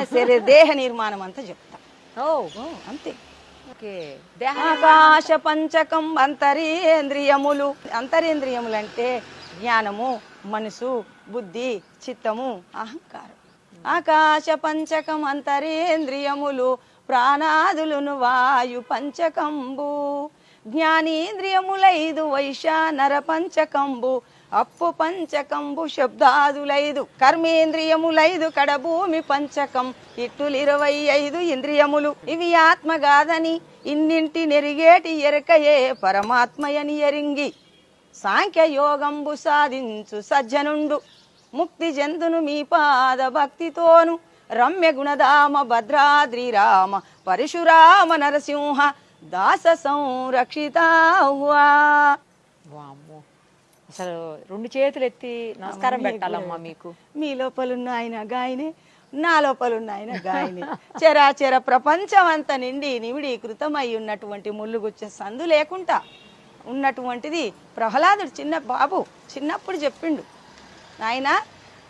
మన శరీర దేహ నిర్మాణం అంతా చెప్తా. ఓ అంతే. ఓకే. దేహ ఆకాశ పంచకం అంతరేంద్రియములు. అంతరేంద్రియములు అంటే జ్ఞానము మనసు బుద్ధి చిత్తము అహంకారం. ఆకాశ పంచకం అంతరేంద్రియములు ప్రాణాదులును వాయు పంచకంబు. జ్ఞానేంద్రియములైదు వైశానర పంచకంబు. అప్పు పంచకంబు శబ్దాదులైదు కర్మేంద్రియములైదు కడభూమి పంచకం. ఇట్టులు ఇరవై ఐదు ఇంద్రియములు ఇవి ఆత్మగాదని ఇన్నింటి నెరిగేటి ఎరకయే పరమాత్మయని ఎరింగి. సాంఖ్యయోగంబు సాధించు సజ్జనుండు. ముక్తి చెందును మీ పాద భక్తితోను. రమ్య గుణధామ భద్రాద్రి రామ పరశురామ నరసింహ దాస సంరక్షిత వామ్ అసలు రెండు చేతులు ఎత్తి నమస్కారం పెట్టాలమ్మా మీకు. మీ లోపలున్న ఆయన గాయనే నా లోపలున్న ఆయన గాయనే. చరాచర ప్రపంచం అంతా నిండి నివిడీకృతమై ఉన్నటువంటి ముళ్ళుగుచ్చే సందు లేకుండా ఉన్నటువంటిది ప్రహ్లాదుడు చిన్న బాబు చిన్నప్పుడు చెప్పిండు. ఆయన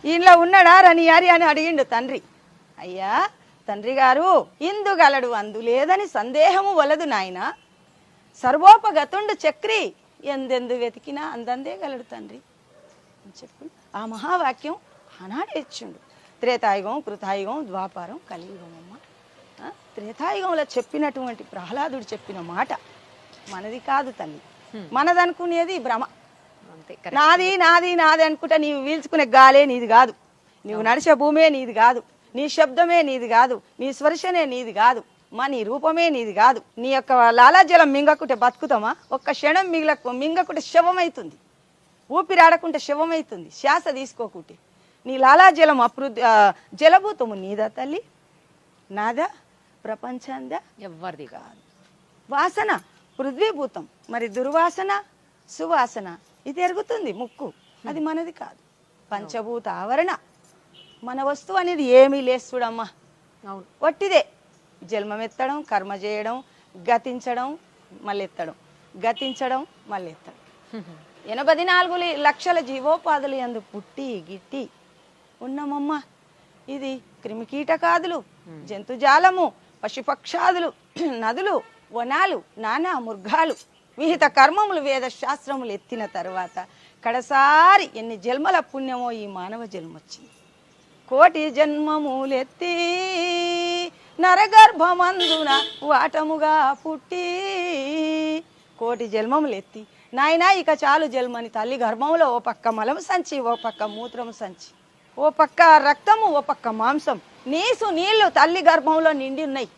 ఈయనలో ఉన్నాడా రని యారి? అని అడిగిండు తండ్రి. అయ్యా తండ్రి గారు ఇందు గలడు అందు లేదని సందేహము వలదు నాయన. సర్వోపగతుండు చక్రి ఎందెందు వెతికినా అందందే గలడు తండ్రి అని చెప్పి ఆ మహావాక్యం ఆనాడే ఇచ్చిండు. త్రేతాయుగం కృతాయుగం ద్వాపారం కలియుగం అమ్మ. త్రేతాయుగంలో చెప్పినటువంటి ప్రహ్లాదుడు చెప్పిన మాట మనది కాదు తల్లి. మనదనుకునేది భ్రమ. నాది నాది నాది అనుకుంటా నీవు వీల్చుకునే గాలే నీది కాదు. నీవు నడిచే భూమే నీది కాదు. నీ శబ్దమే నీది కాదు. నీ స్పర్శనే నీది కాదు. మా నీ రూపమే నీది కాదు. నీ యొక్క లాలాజలం మింగకుంటే బతుకుతామా? ఒక్క క్షణం మిగిల మింగకుంటే శవమైతుంది. ఊపిరాడకుంటే శవమైతుంది. శ్వాస తీసుకోకుంటే. నీ లాలాజలం అపృ ఆ, జలభూతము నీదా తల్లి? నాదా? ప్రపంచందా? ఎవరిది కాదు. వాసన పృథ్వీభూతం. మరి దుర్వాసన సువాసన. ఇది ఎరుగుతుంది ముక్కు. అది మనది కాదు. పంచభూత ఆవరణ. మన వస్తువు అనేది ఏమీ లేదు చూడమ్మా. అవును. వట్టిదే జన్మమెత్తడం కర్మ చేయడం గతించడం మళ్ళీ ఎత్తడం గతించడం మళ్ళీ ఎత్తడం ఎనభై నాలుగు లక్షల జీవోపాధులు ఎందు పుట్టి గిట్టి ఉన్నామమ్మా. ఇది క్రిమికీటకాదులు జంతుజాలము పశుపక్షాదులు నదులు వనాలు నానా మృగాలు. విహిత కర్మములు వేద శాస్త్రములు ఎత్తిన తర్వాత కడసారి ఎన్ని జన్మల పుణ్యమో ఈ మానవ జన్మ వచ్చింది కోటి జన్మములెత్తి నరగర్భమందున వాటముగా పుట్టి కోటి జన్మములెత్తి నాయనా ఇక చాలు జన్మని తల్లి గర్భంలో ఓ పక్క మలము సంచి ఓ పక్క మూత్రము సంచి. ఓ పక్క రక్తము ఓ పక్క మాంసం. నీసు నీళ్ళు తల్లి గర్భంలో నిండి ఉన్నాయి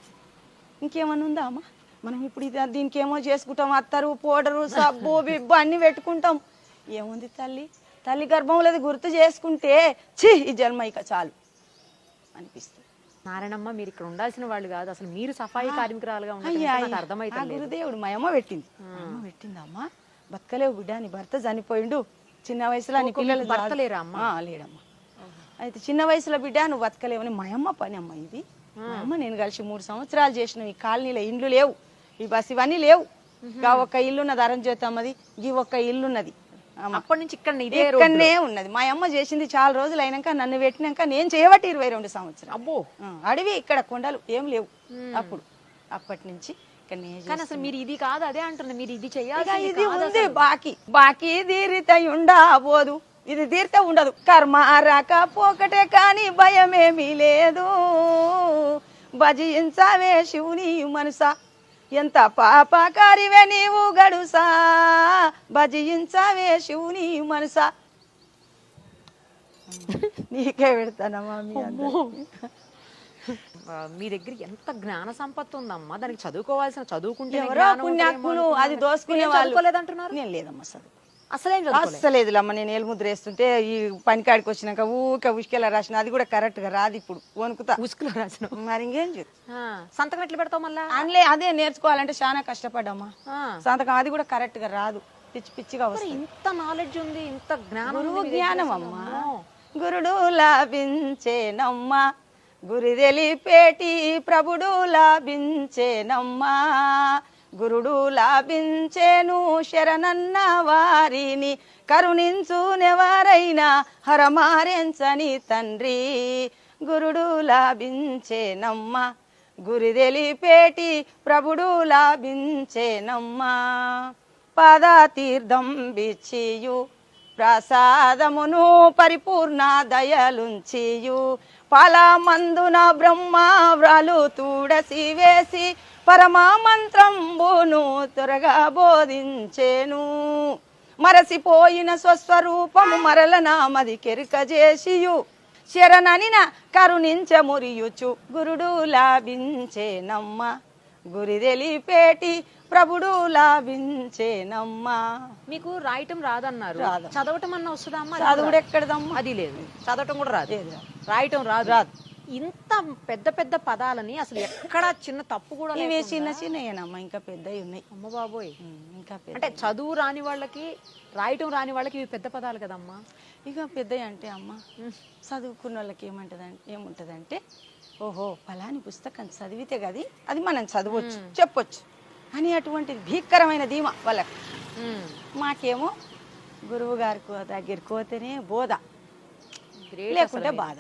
ఇంకేమన్నా ఉందా అమ్మా మనం ఇప్పుడు దీనికి ఏమో చేసుకుంటాం అత్తరు పౌడరు సబ్బు బిబ్బు అన్ని పెట్టుకుంటాం. ఏముంది తల్లి? తల్లి గర్భంలోది గుర్తు చేసుకుంటే ఛీ ఈ జన్మ ఇక చాలు అనిపిస్తుంది. నారాయణమ్మ మీరు ఇక్కడ ఉండాల్సిన వాళ్ళు కాదు. అసలు మీరు సఫాయి కార్మికురాలుగా నాకు అర్థమైతే గురుదేవుడు మా అమ్మ పెట్టింది. అమ్మ పెట్టిందమ్మా బతకలేవు బిడ్డ నీ భర్త చనిపోయిండు. చిన్న వయసులో నీ పిల్లలు భర్త లేరా అమ్మా? లేడమ్మా. అయితే చిన్న వయసులో బిడ్డ నువ్వు బతకలేవని మా అమ్మ పని అమ్మ ఇది. మా అమ్మ నేను కలిసి మూడు సంవత్సరాలు చేసిన ఈ కాలనీలో ఇండ్లు లేవు. ఈ బస్ ఇవన్నీ లేవు. గా ఒక్క ఇల్లున్నది అరంజ్యోతి అమ్మది ఈ ఒక్క ఇల్లున్నది. అమ్మ. అప్పటి నుంచి ఇక్కడ ఇదే ఇక్కడనే ఉన్నది. మా అమ్మ చేసింది చాలా రోజులు అయినాక నన్ను పెట్టినాక నేను చేయబట్టి ఇరవై రెండు సంవత్సరాలు. అబ్బో. అడవి ఇక్కడ కొండలు ఏం లేవు అప్పుడు. అప్పటి నుంచి కానీ అసలు మీరు ఇది కాదు అదే అంటున్నా మీరు ఇది ఇక చెయ్యాలి ఇది ఉంది బాకీ. బాకీ తీరిత ఉండబోదు. ఇది తీరితే ఉండదు. కర్మ రాక పోకటే కాని భయమేమీ లేదు. భజించవే శివుని మనసా. ఎంత పాపకారివే నీవు గడుసా? భజించవే శివుని మనసా? నీకే పెడతానమ్మా మీ దగ్గర ఎంత జ్ఞాన సంపత్తి ఉందమ్మా? దానికి చదువుకోవాల్సిన చదువుకుంటే ఎవరో పుణ్యాత్ములు అది దోసుకునే వాళ్ళు. చదువుకోలేదంటున్నారు? నేను లేదమ్మా చదువు. అస్సలేదులమ్మ నేను ఏలుముద్ర వేస్తుంటే ఈ పనికాడికి వచ్చినాక ఊకే ఉష్కెలా రాసిన అది కూడా కరెక్ట్గా రాదు ఇప్పుడు వణుకుతా. ఉసుకులో రాసిన. మరి ఇంకేం చేద్దాం? ఆ, సంతకం ఎట్లా పెడతావు మళ్ళా? అందులో అదే నేర్చుకోవాలంటే చాలా కష్టపడ్డామ్మా సంతకం అది కూడా కరెక్ట్గా రాదు పిచ్చి పిచ్చిగా వస్తుంది ఇంత నాలెడ్జ్ ఉంది ఇంత జ్ఞానం జ్ఞానం. అమ్మా. అమ్మో. గురుడు లాభించేనమ్మా గురి తెలిపేటి ప్రభుడు లాభించేనమ్మా. గురుడు లాభించేను శరణన్న వారిని కరుణించునెవరైనా హరమారెంచని తండ్రి. గురుడు లాభించేనమ్మ గురిదెలిపేటి ప్రభుడు లాభించేనమ్మా. పద తీర్థం బిచ్చియు ప్రసాదమును పరిపూర్ణ దయలుంచియు. ఫలమందున బ్రహ్మ వ్రాలు తూడసి వేసి పరమా మంత్రంబును త్వరగా బోధించేను. మరసిపోయిన స్వస్వరూపము మరల నామది కెరిక చేసియు శరణనిన కరుణించ మురియుచు గురుడు లాభించేనమ్మ. గురి తెలిపేటి ప్రభుడు లాభించేనమ్మా. మీకు రాయటం రాదన్నారు. రాదు. చదవటం అన్న వస్తుందా అమ్మా? చదువుడు ఎక్కడదమ్మా? అది లేదు. చదవటం కూడా రాదు. రాయటం రాదు. రాదు. ఇంత పెద్ద పెద్ద పదాలని అసలు ఎక్కడ చిన్న తప్పు కూడా ఇవి చిన్న చిన్నయేనమ్మా ఇంకా పెద్దవి ఉన్నాయి. అమ్మ బాబోయ్. ఇంకా పెద్ద అంటే చదువు రాని వాళ్ళకి రాయటం రాని వాళ్ళకి ఇవి పెద్ద పదాలు కదమ్మా. ఇక పెద్దవి అంటే అమ్మ చదువుకున్న వాళ్ళకి ఏమంటదంటే ఏముంటదంటే ఓహో ఫలాని పుస్తకం చదివితే గది అది మనం చదవచ్చు చెప్పొచ్చు. అని అటువంటి భీకరమైన ధీమ వాళ్ళకి. మాకేమో గురువు గారికి దగ్గరికి పోతేనే బోధ లేకుంటే బాధ.